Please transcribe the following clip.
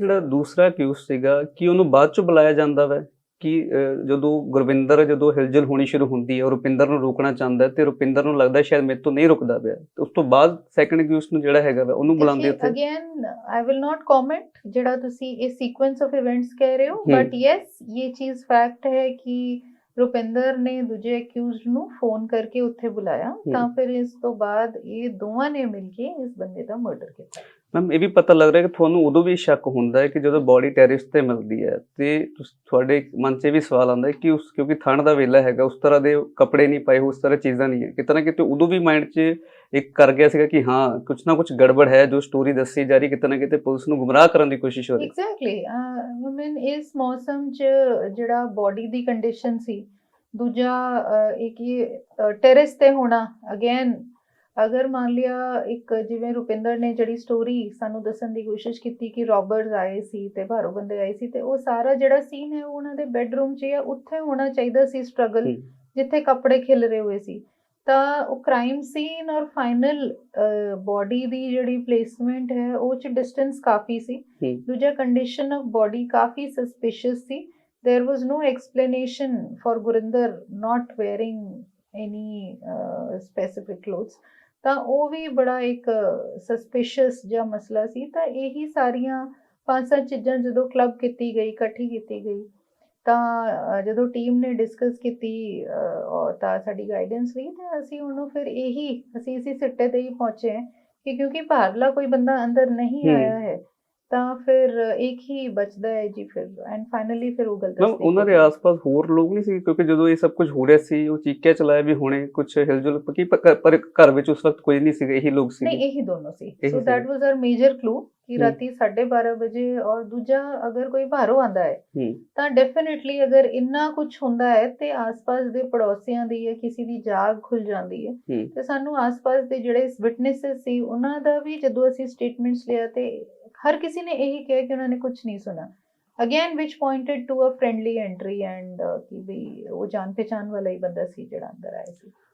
ਜਿਹੜਾ ਦੂਸਰਾ ਕਿਊਸ ਸੀਗਾ ਕਿ ਉਹਨੂੰ ਬਾਅਦ ਚ ਬੁਲਾਇਆ ਜਾਂਦਾ ਵੈ? ਕਿ ਜਦੋਂ ਗੁਰਵਿੰਦਰ ਜਦੋਂ ਹਿਲਜੁਲ ਹੋਣੀ ਸ਼ੁਰੂ ਹੁੰਦੀ ਹੈ ਉਹ ਰੁਪਿੰਦਰ ਨੂੰ ਰੋਕਣਾ ਚਾਹੁੰਦਾ ਤੇ ਰੁਪਿੰਦਰ ਨੂੰ ਲੱਗਦਾ ਸ਼ਾਇਦ ਮੇਰੇ ਤੋਂ ਨਹੀਂ ਰੁਕਦਾ ਪਿਆ। ਤੇ ਉਸ ਤੋਂ ਬਾਅਦ ਸੈਕੰਡ ਕਿਊਸ ਨੂੰ ਜਿਹੜਾ ਹੈਗਾ ਵੈ ਉਹਨੂੰ ਬੁਲਾਉਂਦੇ ਉੱਥੇ। Again I will not comment ਜਿਹੜਾ ਤੁਸੀਂ ਇਹ ਸੀਕੁਐਂਸ ਆਫ ਇਵੈਂਟਸ ਕਹਿ ਰਹੇ ਹੋ। ਬਟ ਯੈਸ ਇਹ ਚੀਜ਼ ਫੈਕਟ ਹੈ ਕਿ ਰੁਪਿੰਦਰ ਨੇ ਦੂਜੇ ਅਕਿਊਜ਼ਡ ਨੂੰ ਫੋਨ ਕਰਕੇ ਉੱਥੇ ਬੁਲਾਇਆ ਤਾਂ ਫਿਰ ਇਸ ਤੋਂ ਬਾਅਦ ਇਹ ਦੋਵਾਂ ਨੇ ਮਿਲ ਕੇ ਇਸ ਬੰਦੇ ਦਾ ਮਰਡਰ ਕੀਤਾ। ਮੈਮ ਇਹ ਵੀ ਪਤਾ ਲੱਗ ਰਿਹਾ ਕਿ ਤੁਹਾਨੂੰ ਉਦੋਂ ਵੀ ਸ਼ੱਕ ਹੁੰਦਾ ਹੈ ਕਿ ਜਦੋਂ ਬਾਡੀ ਟੈਰਿਸ ਤੇ ਮਿਲਦੀ ਹੈ ਤੇ ਤੁਹਾਡੇ ਮਨ 'ਚ ਵੀ ਸਵਾਲ ਆਉਂਦਾ ਹੈ ਕਿ ਉਸ ਕਿਉਂਕਿ ਠੰਡ ਦਾ ਵੇਲਾ ਹੈਗਾ ਉਸ ਤਰ੍ਹਾਂ ਦੇ ਕੱਪੜੇ ਨਹੀਂ ਪਾਏ ਉਸ ਤਰ੍ਹਾਂ ਚੀਜ਼ਾਂ ਨਹੀਂ ਹੈ। ਕਿਤੇ ਨਾ ਕਿਤੇ ਉਦੋਂ ਵੀ ਮਾਈਂਡ 'ਚ ਇੱਕ ਕਰ ਗਿਆ ਸੀਗਾ ਕਿ ਹਾਂ ਕੁਝ ਨਾ ਕੁਝ ਗੜਬੜ ਹੈ ਜੋ ਸਟੋਰੀ ਦੱਸੀ ਜਾ ਰਹੀ ਕਿਤੇ ਨਾ ਕਿਤੇ ਪੁਲਿਸ ਨੂੰ ਗੁੰਮਰਾਹ ਕਰਨ ਦੀ ਕੋਸ਼ਿਸ਼ ਹੋ ਰਹੀ ਐਗਜ਼ੈਕਟਲੀ ਵੂਮਨ ਇਸ ਮੌਸਮ 'ਚ ਜਿਹੜਾ ਬਾਡੀ ਦੀ ਕੰਡੀਸ਼ਨ ਸੀ ਦੂਜਾ ਇੱਕ ਇਹ ਟੈਰੇਸ ਤੇ ਹੋਣਾ ਅਗੇਨ ਅਗਰ ਮੰਨ ਲਿਆ ਇੱਕ ਜਿਵੇਂ ਰੁਪਿੰਦਰ ਨੇ ਜਿਹੜੀ ਸਟੋਰੀ ਸਾਨੂੰ ਦੱਸਣ ਦੀ ਕੋਸ਼ਿਸ਼ ਕੀਤੀ ਕਿ ਰੋਬਰਟਸ ਆਏ ਸੀ ਤੇ ਬਾਹਰੋਂ ਬੰਦੇ ਆਏ ਸੀ ਤੇ ਉਹ ਸਾਰਾ ਜਿਹੜਾ ਸੀਨ ਹੈ ਉਹ ਉਹਨਾਂ ਦੇ ਬੈੱਡਰੂਮ 'ਚ ਜਾਂ ਉੱਥੇ ਹੋਣਾ ਚਾਹੀਦਾ ਸੀ ਸਟਰਗਲ। ਜਿੱਥੇ ਕੱਪੜੇ ਖਿਲ ਰਹੇ ਹੋਏ ਸੀ। ਤਾਂ ਉਹ ਕ੍ਰਾਈਮ ਸੀਨ ਔਰ ਫਾਈਨਲ ਬਾਡੀ ਦੀ ਜਿਹੜੀ ਪਲੇਸਮੈਂਟ ਹੈ ਉਹ ਚ ਡਿਸਟੈਂਸ ਕਾਫੀ ਸੀ। ਦੂਜਾ ਕੰਡੀਸ਼ਨ ਆਫ ਬਾਡੀ ਕਾਫੀ ਸਸਪੀਸ਼ੀਅਸ ਸੀ। There was no explanation for Gurinder not wearing any uh, specific clothes ਤਾਂ ਉਹ ਵੀ ਬੜਾ ਇੱਕ ਸਸਪੀਸ਼ੀਅਸ ਜਿਹਾ ਮਸਲਾ ਸੀ। ਤਾਂ ਇਹੀ ਸਾਰੀਆਂ ਪੰਜ ਸੱਤ ਚੀਜ਼ਾਂ ਜਦੋਂ ਕਲੱਬ ਕੀਤੀ ਗਈ ਇਕੱਠੀ ਕੀਤੀ ਗਈ ਤਾਂ ਜਦੋਂ ਟੀਮ ਨੇ ਡਿਸਕਸ ਕੀਤੀ ਤਾਂ ਸਾਡੀ ਗਾਈਡੈਂਸ ਲਈ ਤੇ ਅਸੀਂ ਉਹਨੂੰ ਫਿਰ ਇਹੀ ਅਸੀਂ ਇਸੇ ਸਿੱਟੇ ਤੇ ਹੀ ਪਹੁੰਚੇ ਕਿ ਕਿਉਂਕਿ ਬਾਹਰਲਾ ਕੋਈ ਬੰਦਾ ਅੰਦਰ ਨਹੀਂ। ਆਇਆ ਹੈ ਤਾਂ ਫਿਰ ਇੱਕ ਹੀ ਬਚਦਾ ਹੈ ਜੀ ਫਿਰ ਐਂਡ ਫਾਈਨਲੀ ਫਿਰ ਉਹ ਗਲਤ ਮੈਮ ਉਹਨਾਂ ਦੇ ਆਸ-ਪਾਸ ਹੋਰ ਲੋਕ ਨਹੀਂ ਸੀ? ਕਿਉਂਕਿ ਜਦੋਂ ਇਹ ਸਭ ਕੁਝ ਹੋ ਰਿਹਾ ਸੀ ਉਹ ਚੀਕਿਆ ਚਲਾਇਆ ਵੀ ਹੋਣੇ ਕੁਝ ਹਿਲਜੁਲ ਕੀ ਪਰ ਘਰ ਵਿੱਚ ਉਸ ਵਕਤ ਕੋਈ ਨਹੀਂ ਸੀਗਾ ਇਹੀ ਲੋਕ ਸੀ। ਨਹੀਂ ਇਹੀ ਦੋਨੋਂ ਸੀ। So C. That was our major clue ਕਿ। ਰਾਤੀ 12:30 ਵਜੇ ਔਰ ਦੂਜਾ ਅਗਰ ਕੋਈ ਬਾਹਰੋਂ ਆਂਦਾ ਹੈ ਤਾਂ ਡੈਫੀਨਿਟਲੀ ਅਗਰ ਇੰਨਾ ਕੁਝ ਹੁੰਦਾ ਹੈ ਤੇ ਆਸ-ਪਾਸ ਦੇ ਪੜੋਸੀਆਂ ਦੀ ਜਾਂ ਕਿਸੇ ਦੀ ਜਾਗ ਖੁੱਲ ਜਾਂਦੀ ਹੈ। ਹੂੰ। ਤੇ ਸਾਨੂੰ ਆਸ-ਪਾਸ ਦੇ ਜਿਹੜੇ ਵਿਟਨੈਸਸ ਸੀ ਉਹਨਾਂ ਦਾ ਵੀ ਜਦੋਂ ਅਸੀਂ ਸਟੇਟਮੈਂਟਸ ਲਿਆ ਤੇ ਹਰ ਕਿਸੇ ਨੇ ਇਹੀ ਕਿਹਾ ਕਿ ਉਹਨਾਂ ਨੇ ਕੁਝ ਨਹੀਂ ਸੁਣਾ। Again which pointed to a friendly entry and ਕਿ ਵੀ ਉਹ ਜਾਣ ਪਛਾਣ ਵਾਲਾ ਹੀ ਬੰਦਾ ਸੀ ਜਿਹੜਾ ਅੰਦਰ ਆਇਆ ਸੀ।